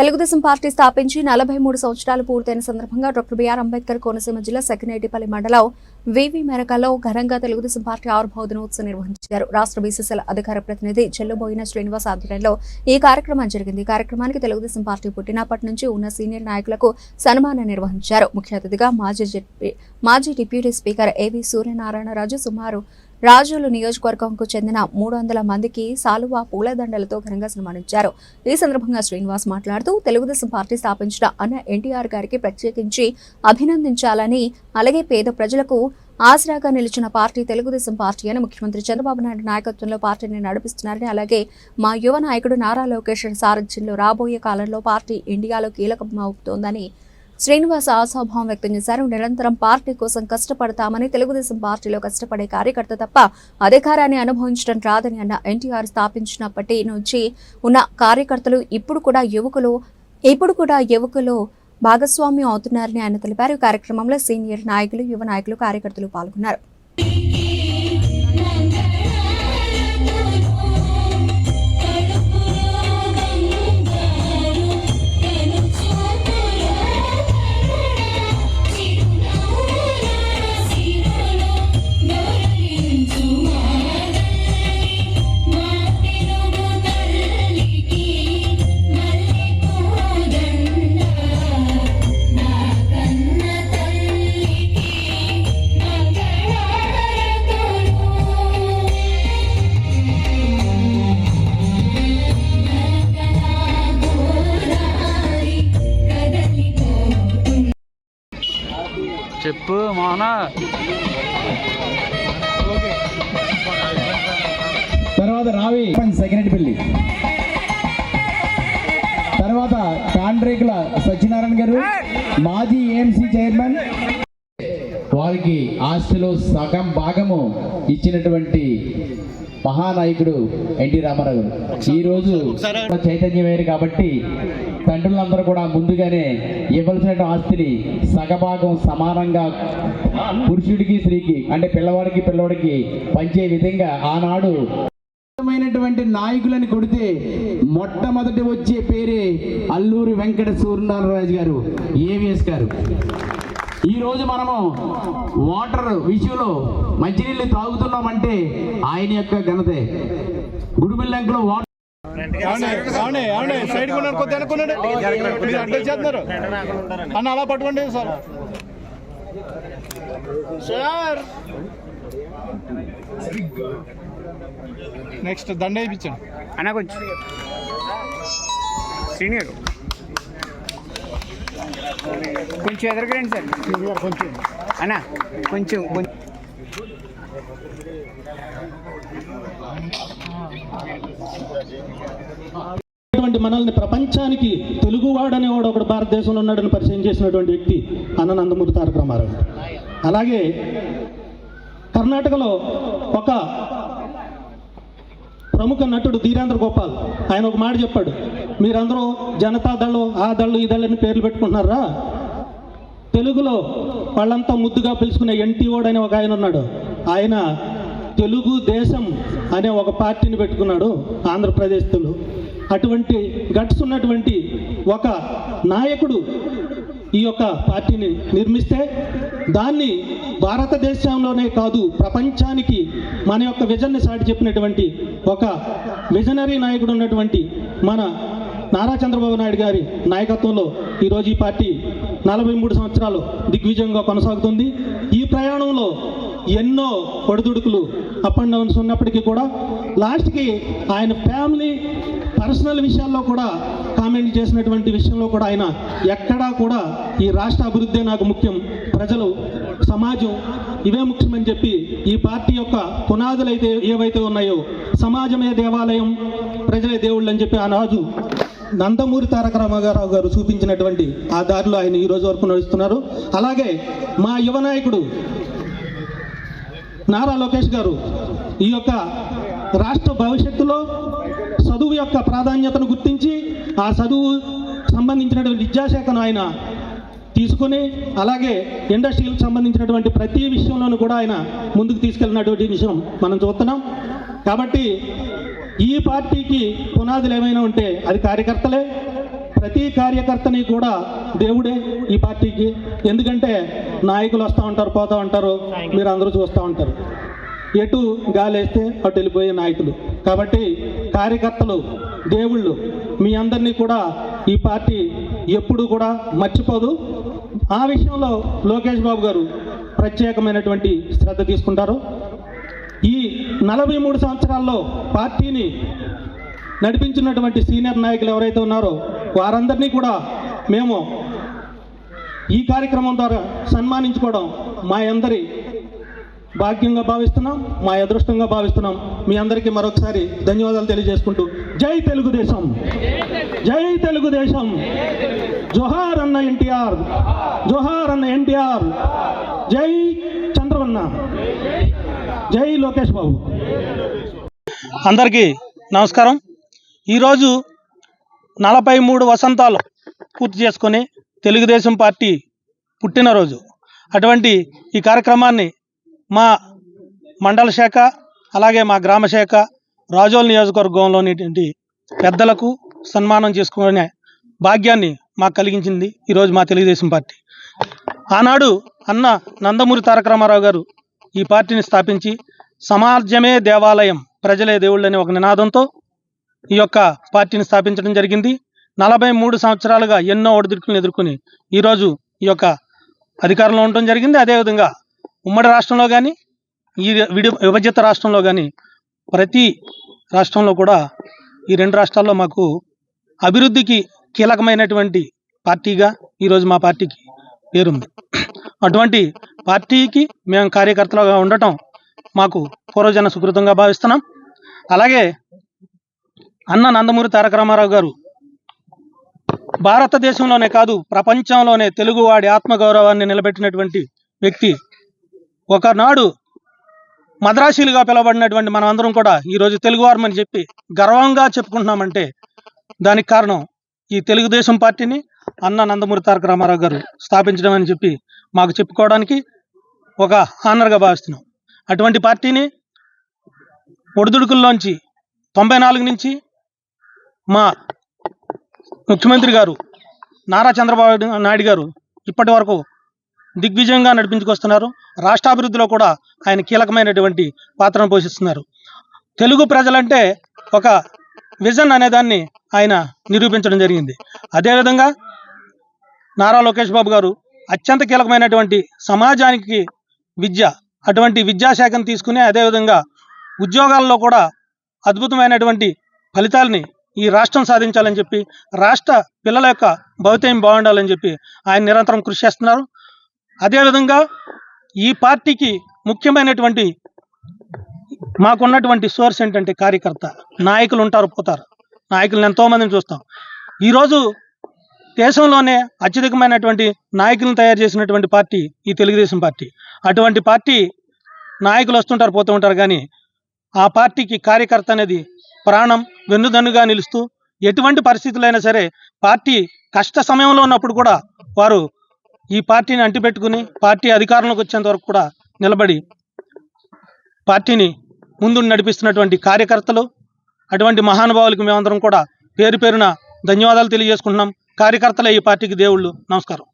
Telugu Desam party స్థాపించి నలభై మూడు సంవత్సరాలు పూర్తయిన సందర్భంగా డాక్టర్ బిఆర్ అంబేద్కర్ కోనసీమ జిల్లా సెకినేటిపల్లి మండలం వివి మెరకలో ఘనంగా తెలుగుదేశం పార్టీ ఆవిర్భావ దినోత్సవం నిర్వహించారు. రాష్ట్ర బీసీసీల అధికార ప్రతినిధి చెల్లుబోయిన శ్రీనివాస్ ఆధ్వర్యంలో ఈ కార్యక్రమం జరిగింది. ఈ కార్యక్రమానికి తెలుగుదేశం పార్టీ పుట్టినప్పటి నుంచి ఉన్న సీనియర్ నాయకులకు సన్మానం నిర్వహించారు. ముఖ్య అతిథిగా మాజీ మాజీ డిప్యూటీ స్పీకర్ ఏవి సూర్యనారాయణరాజు సుమారు రాజోలు నియోజకవర్గంకు చెందిన మూడు వందల మందికి సాలువా పూలదండలతో ఘనంగా సన్మానించారు. ఈ సందర్భంగా శ్రీనివాస్ మాట్లాడుతూ తెలుగుదేశం పార్టీ స్థాపించిన అన్న ఎన్టీఆర్ గారికి ప్రత్యేకించి అభినందించాలని అలాగే పేద ప్రజలకు ఆసరాగా నిలిచిన పార్టీ తెలుగుదేశం పార్టీ అని ముఖ్యమంత్రి చంద్రబాబు నాయుడు నాయకత్వంలో పార్టీని నడిపిస్తున్నారని అలాగే మా యువ నాయకుడు నారా లోకేష్ సారథ్యంలో రాబోయే కాలంలో పార్టీ ఇండియాలో కీలకమవుతోందని శ్రీనివాస్ ఆశాభావం వ్యక్తం చేశారు. నిరంతరం పార్టీ కోసం కష్టపడతామని తెలుగుదేశం పార్టీలో కష్టపడే కార్యకర్త తప్ప అధికారాన్ని అనుభవించడం రాదని అన్న ఎన్టీఆర్ స్థాపించినప్పటి నుంచి ఉన్న కార్యకర్తలు ఇప్పుడు కూడా యువకులు ఇప్పుడు కూడా యువకులు భాగస్వామ్యం అవుతున్నారని ఆయన తెలిపారు. కార్యక్రమంలో సీనియర్ నాయకులు యువ నాయకులు కార్యకర్తలు పాల్గొన్నారు. చెప్పు మోహన. తర్వాత రావి సెకండ్ పెళ్ళి తర్వాత కాండ్రేకుల సత్యనారాయణ గారు మాజీ ఏఎంసీ చైర్మన్. వారికి ఆస్తిలో సగం భాగము ఇచ్చినటువంటి మహానాయకుడు ఎన్టీ రామారావు. ఈ రోజు చైతన్యమయ్యారు కాబట్టి తండ్రులందరూ కూడా ముందుగానే ఇవ్వాల్సిన ఆస్తిని సగభాగం సమానంగా పురుషుడికి స్త్రీకి అంటే పిల్లవాడికి పిల్లవాడికి పంచే విధంగా ఆనాడు మైనటువంటి నాయకులని కొడితే మొట్టమొదటి వచ్చే పేరే అల్లూరి వెంకట సూర్యనారాయణ గారు ఏవిఎస్ గారు. ఈ రోజు మనము వాటర్ విషయంలో మంచినీళ్ళు తాగుతున్నామంటే ఆయన యొక్క ఘనతే. గుడిమిల్లంకలో వాటర్? సైడ్ చేస్తున్నారు. అన్న అలా పట్టుకోండి సార్. సార్. నెక్స్ట్ దండ వేయించండి. అన్న కొంచెం. సీనియర్. కొంచెం ఎదరగండి సార్. కొంచెం అన్నా కొంచెం కొంచెం. మనల్ని ప్రపంచానికి తెలుగువాడనే వాడు ఒకడు భారతదేశంలో ఉన్నాడని పరిచయం చేసినటువంటి వ్యక్తి అన్ననందమూరి తారక రామారావు అలాగే కర్ణాటకలో ఒక ప్రముఖ నటుడు ధీరేంద్ర గోపాల్. ఆయన ఒక మాట చెప్పాడు. మీరందరూ జనతా దళం ఆ దళ్ళు ఈ దళ్ళని పేర్లు పెట్టుకుంటున్నారా? తెలుగులో వాళ్ళంతా ముద్దుగా పిలుచుకునే ఎన్టీఓడ్ అనే ఒక ఆయన ఉన్నాడు. ఆయన తెలుగు దేశం అనే ఒక పార్టీని పెట్టుకున్నాడు ఆంధ్రప్రదేశ్లో. అటువంటి గట్స్ ఉన్నటువంటి ఒక నాయకుడు ఈ యొక్క పార్టీని నిర్మిస్తే దాన్ని భారతదేశంలోనే కాదు ప్రపంచానికి మన యొక్క విజన్ని సాటి చెప్పినటువంటి ఒక విజనరీ నాయకుడు ఉన్నటువంటి మన నారా చంద్రబాబు నాయుడు గారి నాయకత్వంలో ఈరోజు ఈ పార్టీ నలభై మూడు సంవత్సరాలు దిగ్విజయంగా కొనసాగుతుంది. ఈ ప్రయాణంలో ఎన్నో ఒడిదుడుకులు అప్ అండ్ డౌన్స్ ఉన్నప్పటికీ కూడా లాస్ట్కి ఆయన ఫ్యామిలీ పర్సనల్ విషయాల్లో కూడా కామెంట్ చేసినటువంటి విషయంలో కూడా ఆయన ఎక్కడా కూడా ఈ రాష్ట్ర అభివృద్ధి నాకు ముఖ్యం. ప్రజలు సమాజం ఇవే ముఖ్యమని చెప్పి ఈ పార్టీ యొక్క పునాదులైతే ఏవైతే ఉన్నాయో సమాజమే దేవాలయం ప్రజలే దేవుళ్ళు అని చెప్పి ఆ నందమూరి తారక రామారావు గారు చూపించినటువంటి ఆ దారిలో ఆయన ఈ రోజు వరకు నడుస్తున్నారు. అలాగే మా యువ నాయకుడు నారా లోకేష్ గారు ఈ యొక్క రాష్ట్ర భవిష్యత్తులో యొక్క ప్రాధాన్యతను గుర్తించి ఆ చదువు సంబంధించినటువంటి విద్యాశాఖను ఆయన తీసుకుని అలాగే ఇండస్ట్రీలకు సంబంధించినటువంటి ప్రతి విషయంలోనూ కూడా ఆయన ముందుకు తీసుకెళ్ళినటువంటి విషయం మనం చూస్తున్నాం. కాబట్టి ఈ పార్టీకి పునాదులు ఏమైనా ఉంటే అది కార్యకర్తలే ప్రతి కార్యకర్తని కూడా దేవుడే ఈ పార్టీకి. ఎందుకంటే నాయకులు వస్తూ ఉంటారు పోతూ ఉంటారు మీరు అందరూ చూస్తూ ఉంటారు. ఎటు గాలేస్తే అటు వెళ్ళిపోయే నాయకులు. కాబట్టి కార్యకర్తలు దేవుళ్ళు మీ అందరినీ కూడా ఈ పార్టీ ఎప్పుడు కూడా మర్చిపోదు. ఆ విషయంలో లోకేష్ బాబు గారు ప్రత్యేకమైనటువంటి శ్రద్ధ తీసుకుంటారు. ఈ నలభై మూడు సంవత్సరాల్లో పార్టీని నడిపించినటువంటి సీనియర్ నాయకులు ఎవరైతే ఉన్నారో వారందరినీ కూడా మేము ఈ కార్యక్రమం ద్వారా సన్మానించుకోవడం మా అందరి భాగ్యంగా భావిస్తున్నాం మా అదృష్టంగా భావిస్తున్నాం. మీ అందరికీ మరొకసారి ధన్యవాదాలు తెలియజేసుకుంటూ జై తెలుగుదేశం. జై తెలుగుదేశం. జోహార్ అన్న ఎన్టీఆర్. జోహార్ అన్న ఎన్టీఆర్. జై చంద్రవన్న. జై లోకేష్ బాబు. అందరికీ నమస్కారం. ఈరోజు నలభై మూడు వసంతాలు పూర్తి చేసుకొని తెలుగుదేశం పార్టీ పుట్టినరోజు. అటువంటి ఈ కార్యక్రమాన్ని మా మండల శాఖ అలాగే మా గ్రామశాఖ రాజోల్ నియోజకవర్గంలోని పెద్దలకు సన్మానం చేసుకునే భాగ్యాన్ని మాకు కలిగించింది ఈరోజు మా తెలుగుదేశం పార్టీ. ఆనాడు అన్న నందమూరి తారక రామారావు గారు ఈ పార్టీని స్థాపించి సమాజమే దేవాలయం ప్రజలే దేవుళ్ళు అనే ఒక నినాదంతో ఈ యొక్క పార్టీని స్థాపించడం జరిగింది. నలభై మూడు సంవత్సరాలుగా ఎన్నో ఒడిదుడుకులను ఎదుర్కొని ఈరోజు ఈ యొక్క అధికారంలో ఉండటం జరిగింది. అదేవిధంగా ఉమ్మడి రాష్ట్రంలో కానీ ఈ విడి విభజిత రాష్ట్రంలో కానీ ప్రతి రాష్ట్రంలో కూడా ఈ రెండు రాష్ట్రాల్లో మాకు అభివృద్ధికి కీలకమైనటువంటి పార్టీగా ఈరోజు మా పార్టీకి పేరుంది. అటువంటి పార్టీకి మేము కార్యకర్తలుగా ఉండటం మాకు పూర్వజన సుకృతంగా భావిస్తున్నాం. అలాగే అన్న నందమూరి తారక రామారావు గారు భారతదేశంలోనే కాదు ప్రపంచంలోనే తెలుగువాడి ఆత్మగౌరవాన్ని నిలబెట్టినటువంటి వ్యక్తి. ఒకనాడు మద్రాసీలుగా పిలవబడినటువంటి మనం అందరం కూడా ఈరోజు తెలుగువారమని చెప్పి గర్వంగా చెప్పుకుంటున్నామంటే దానికి కారణం ఈ తెలుగుదేశం పార్టీని అన్న నందమూరి తారక రామారావు గారు స్థాపించడం అని చెప్పి మాకు చెప్పుకోవడానికి ఒక హానర్గా భావిస్తున్నాం. అటువంటి పార్టీని ఒడిదుడుకుల్లోంచి తొంభై నాలుగు నుంచి మా ముఖ్యమంత్రి గారు నారా చంద్రబాబు నాయుడు గారు ఇప్పటి వరకు దిగ్విజయంగా నడిపించుకొస్తున్నారు. రాష్ట్రాభివృద్ధిలో కూడా ఆయన కీలకమైనటువంటి పాత్రను పోషిస్తున్నారు. తెలుగు ప్రజలంటే ఒక విజన్ అనేదాన్ని ఆయన నిరూపించడం జరిగింది. అదేవిధంగా నారా లోకేష్ బాబు గారు అత్యంత కీలకమైనటువంటి సమాజానికి విద్య అటువంటి విద్యాశాఖను తీసుకుని అదేవిధంగా ఉద్యోగాల్లో కూడా అద్భుతమైనటువంటి ఫలితాలని ఈ రాష్ట్రం సాధించాలని చెప్పి రాష్ట్ర పిల్లల యొక్క భవితయం బాగుండాలని చెప్పి ఆయన నిరంతరం కృషి చేస్తున్నారు. అదేవిధంగా ఈ పార్టీకి ముఖ్యమైనటువంటి మాకున్నటువంటి సోర్స్ ఏంటంటే కార్యకర్త. నాయకులు ఉంటారు పోతారు. నాయకులను ఎంతోమందిని చూస్తాం. ఈరోజు దేశంలోనే అత్యధికమైనటువంటి నాయకులను తయారు చేసినటువంటి పార్టీ ఈ తెలుగుదేశం పార్టీ. అటువంటి పార్టీ నాయకులు వస్తుంటారు పోతూ ఉంటారు కానీ ఆ పార్టీకి కార్యకర్త అనేది ప్రాణం వెన్నుదన్నుగా నిలుస్తూ ఎటువంటి పరిస్థితులైనా సరే పార్టీ కష్ట సమయంలో ఉన్నప్పుడు కూడా వారు ఈ పార్టీని అంటిపెట్టుకుని పార్టీ అధికారంలోకి వచ్చేంత వరకు కూడా నిలబడి పార్టీని ముందు నడిపిస్తున్నటువంటి కార్యకర్తలు అటువంటి మహానుభావులకు మేమందరం కూడా పేరు పేరున ధన్యవాదాలు తెలియజేసుకుంటున్నాం. కార్యకర్తలే ఈ పార్టీకి దేవుళ్ళు. నమస్కారం.